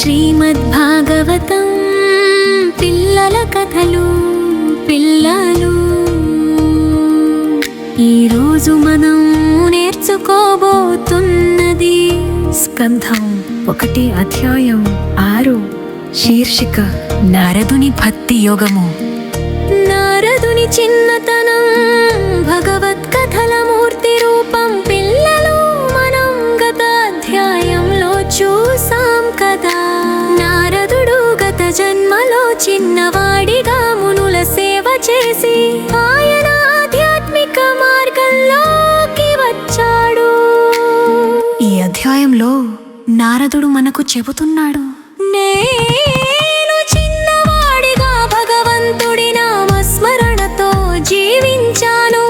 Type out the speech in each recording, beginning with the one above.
శ్రీమద్భాగవతం. పిల్లల కథలు పిల్లలు. ఈరోజు మనం నేర్చుకోబోతున్నది స్కంధం ఒకటి అధ్యాయం ఆరు. శీర్షిక నారదుని భక్తి యోగము. నారదుని చిన్నతనం భగవత్ కథల మూర్తి రూపం చిన్నవాడిగా మునుల సేవ చేసి ఆయన ఆధ్యాత్మిక మార్గంలోకి వచ్చాడు. ఈ అధ్యాయంలో నారదుడు మనకు చెబుతున్నాడు. నేను చిన్నవాడిగా భగవంతుడి నామస్మరణతో జీవించాను.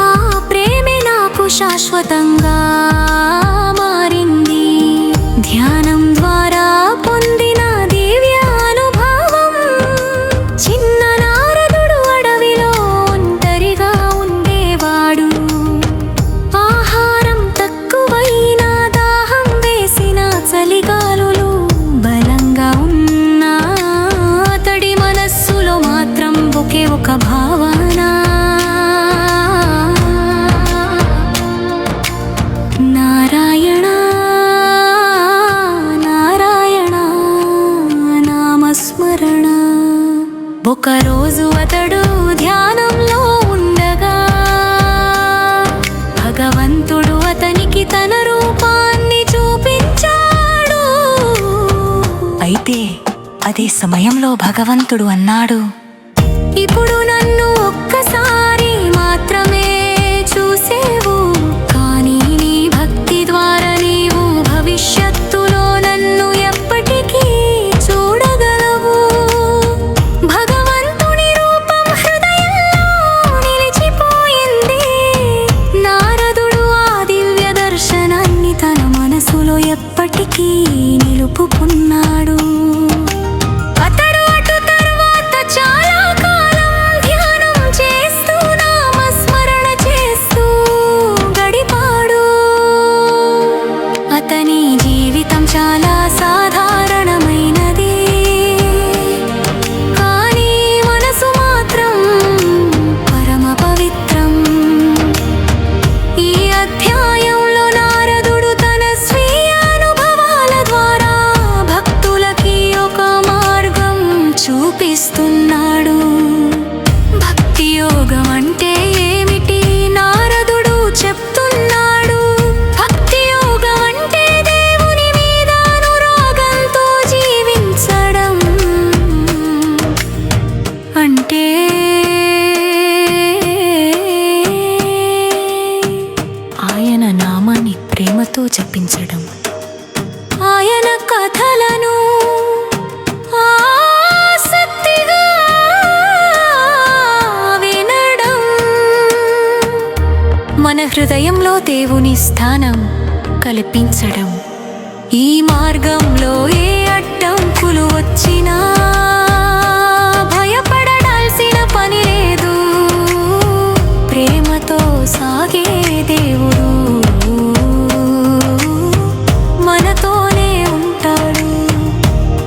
ఆ ప్రేమే నాకు శాశ్వతంగా అదే సమయంలో భగవంతుడు అన్నాడు ఇప్పుడు నన్ను ఒక్కసారి మాత్రమే చూసేవు కానీ నీ భక్తి ద్వారా నీవు భవిష్యత్తులో నన్ను ఎప్పటికీ చూడగలవు. భగవంతుని రూపం హృదయంలో నిలిచిపోయింది. నారదుడు ఆ దివ్య దర్శనాన్ని తన మనసులో ఎప్పటికీ నిలుపుకున్నాడు. హృదయంలో దేవుని స్థానం కల్పించడం. ఈ మార్గంలో ఏ అడ్డంకులు వచ్చినా భయపడాల్సిన పని లేదు. ప్రేమతో సాగే దేవుడు మనతోనే ఉంటాడు.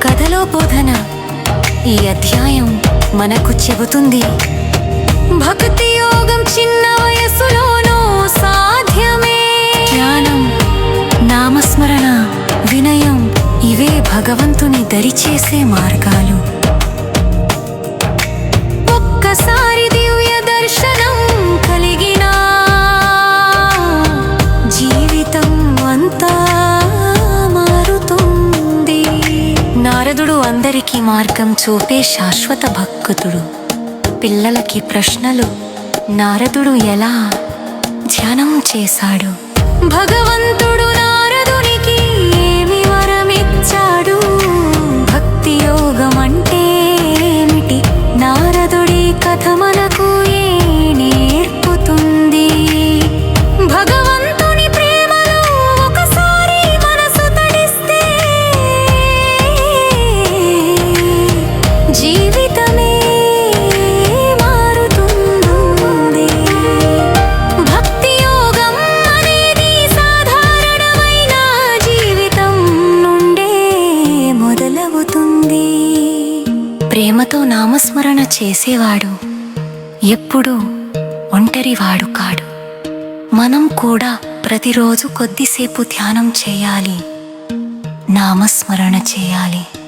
కథలో బోధన ఈ అధ్యాయం మనకు చెబుతుంది. భక్తి యోగం చిన్న వయసులో భగవంతుని దరిచేసే మార్గాలు. ఒక్కసారి దివ్య దర్శనం కలిగిన జీవితం అంతా మారుతుంది. నారదుడు అందరికీ మార్గం చూపే శాశ్వత భక్తుడు. పిల్లలకి ప్రశ్నలు నారదుడు ఎలా ధ్యానం చేశాడు? భగవంతుడు నా ప్రేమతో నామస్మరణ చేసేవాడు ఎప్పుడూ ఒంటరివాడు కాడు. మనం కూడా ప్రతిరోజు కొద్దిసేపు ధ్యానం చేయాలి నామస్మరణ చేయాలి.